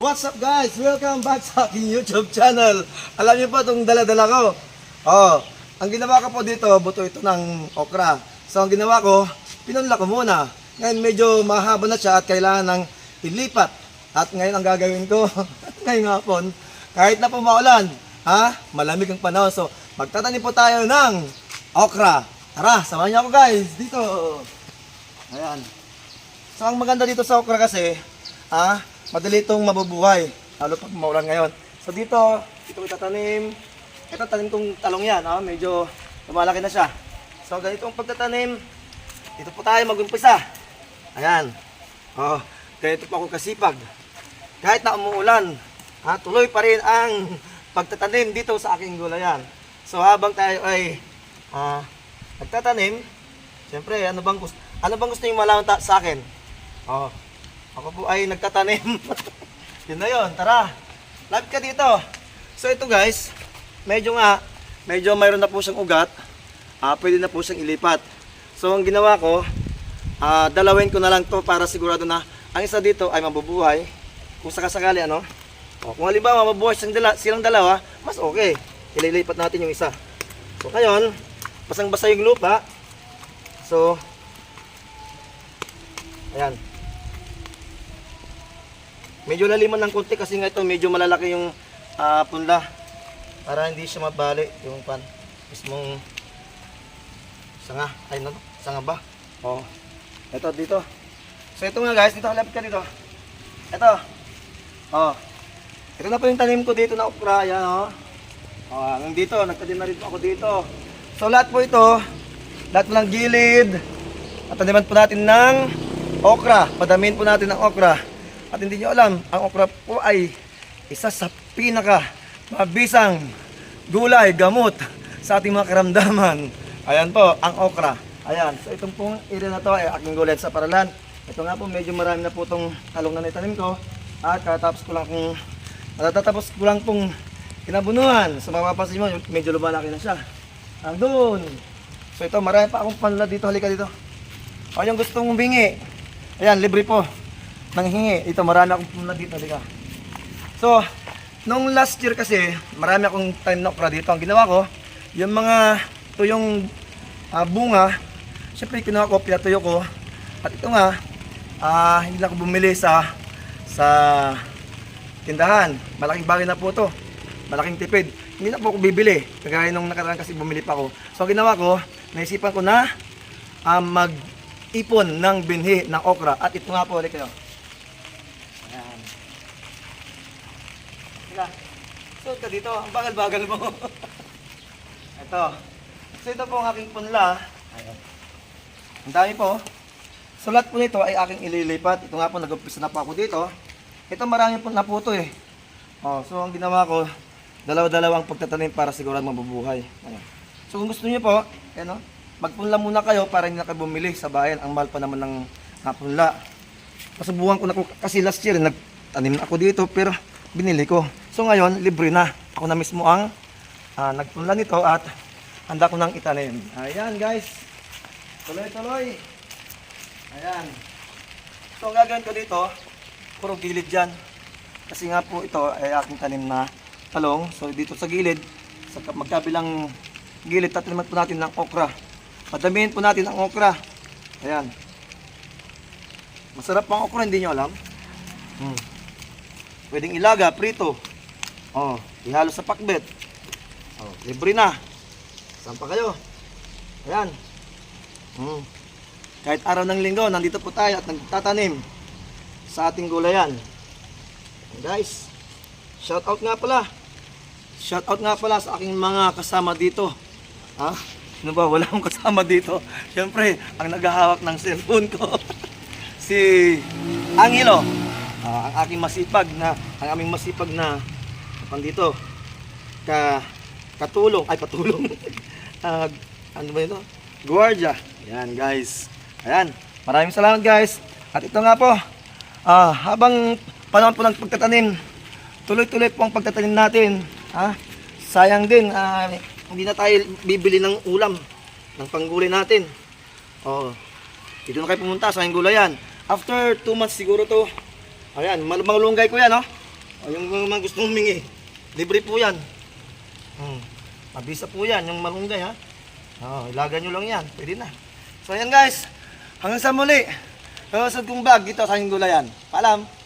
What's up guys? Welcome back sa aking YouTube channel. Alam niyo po itong dala-dala ko. Oh, ang ginawa ko po dito, buto ito ng okra. So ang ginawa ko, pinunla ko muna. Ngayon medyo mahaba na siya at kailangan ng ilipat. At ngayon ang gagawin ko, ngayong hapon, kahit na po maulan, ha? Malamig ang panahon. So magtatanim po tayo ng okra. Tara, samahan niyo ako guys, dito. Ayan. So ang maganda dito sa okra kasi, ah, madali itong mabubuhay. Lalo pag maulan ngayon. So dito, ito itatanim. Ito tanim kong talong yan, ah, medyo lumalaki na siya. So ganito ang pagtatanim. Dito po tayo mag-umpisa. Ayan. Oh, ganito po ako kasipag. Kahit na umuulan, ah, tuloy pa rin ang pagtatanim dito sa aking gulayan. So habang tayo ay ah, nagtatanim, siyempre ano bang gusto, ano bang gusto niyo malaman sa akin? Oh, ako po ay nagtatanim. yun na yun, tara. Live ka dito. So ito guys, medyo nga, medyo mayroon na po siyang ugat. Ah, pwede na po siyang ilipat. So ang ginawa ko, ah, dalawin ko na lang to para sigurado na ang isa dito ay mabubuhay. Kung sakasakali ano. O, kung halimbawa mabubuhay silang, dala, silang dalawa, mas okay. Ililipat natin yung isa. So ngayon, basang-basa yung lupa. So, ayan. Medyo laliman ng konti kasi nga ito medyo malalaki yung ah, punla. Para hindi siya mabali yung pan. Mismong sanga. Ay, ano? Sanga ba? Oo. Ito, dito. So ito nga guys, dito kalapit ka dito. Ito. Oh. Ito na po yung tanim ko dito na okra. Yan oh. Oh, hanggang dito. Nagtanim na rin po ako dito. So lahat po ito, lahat po ng gilid, at taniman po natin ng okra. Padamin po natin ng okra. At hindi nyo alam, ang okra po ay isa sa pinaka mabisang gulay, gamot sa ating mga karamdaman. Ayan po, ang okra. Ayan, so itong pong area na to ay aking gulay sa paralan. Ito nga po, medyo marami na po itong talong na naitanim ko. At katapos ko lang kung matatapos ko lang pong kinabunuhan. So mapapansin mo, medyo lumalaki na siya. Andun. So ito, marami pa akong panla dito. Halika dito. O yung gustong humingi. Ayan, libre po. Nang hingi. Ito, marami akong panla dito. Halika. So, nung last year kasi, marami akong time na dito. Ang ginawa ko, yung mga tuyong ah, bunga, syempre kinuha ko, pinatuyo ko. At ito nga, ah, hindi na ako bumili sa sa tindahan. Malaking bagay na po to. Malaking tipid. Hindi na po ako bibili. Kagaya nung nakaraan kasi bumili pa ako. So ginawa ko, naisipan ko na ah, mag-ipon ng binhi ng okra. At ito nga po, ulit kayo. Ayan. Sila. Suot ka dito. Ang bagal-bagal mo. ito. So ito po ang aking punla. Ayan. Ang dami po. So lahat po nito ay aking ililipat. Ito nga po, nag-umpisa na po ako dito. Ito marami po na po ito eh. Oh, so ang ginawa ko, dalawa-dalawang pagtatanim para sigurado mabubuhay. Ayan. So kung gusto niyo po, ano, magpunla muna kayo para hindi na kayo bumili sa bayan. Ang mahal pa naman ng napunla. Pasubukan ko na ko kasi last year nagtanim na ako dito pero binili ko. So ngayon, libre na. Ako na mismo ang ah, nagpunla nito at handa ko nang itanim. Ayan guys. Tuloy-tuloy. Ayan. So ang gagawin ko dito, puro gilid dyan. Kasi nga po ito ay aking tanim na talong. So dito sa gilid, sa ka- magkabilang gilid, tataniman po natin ng okra. Padamihin po natin ang okra. Ayan. Masarap pang okra, hindi nyo alam? Hmm. Pwedeng ilaga, prito. Oh, ihalo sa pakbet. Oh, libre na. Saan pa kayo? Ayan. Hmm. Kahit araw ng linggo, nandito po tayo at nagtatanim sa ating gulayan. Guys, shout out nga pala. Shout out nga pala sa aking mga kasama dito. Ha? Ano ba? Wala akong kasama dito. Siyempre, ang naghahawak ng cellphone ko. si Angelo. Ah, ang aking masipag na, ang aming masipag na, dito, ka, katulong, ay patulong. Ah, ano ba ito? Guardia. Yan guys. Ayan. Maraming salamat guys. At ito nga po, ah, habang panahon po ng pagtatanim, tuloy-tuloy po ang pagtatanim natin. Ha? Sayang din, ah, hindi na tayo bibili ng ulam, ng panggulay natin. Oh, dito na kayo pumunta sa gulayan. After 2 months siguro to, ayan, mal- malunggay ko yan, oh. O yung mga gustong humingi, libre po yan. Hmm. Mabisa po yan, yung malunggay ha. Oh, ilagan nyo lang yan, pwede na. So yan guys, hanggang sa muli. Hanggang sa vlog dito sa Hinggulayan. Paalam!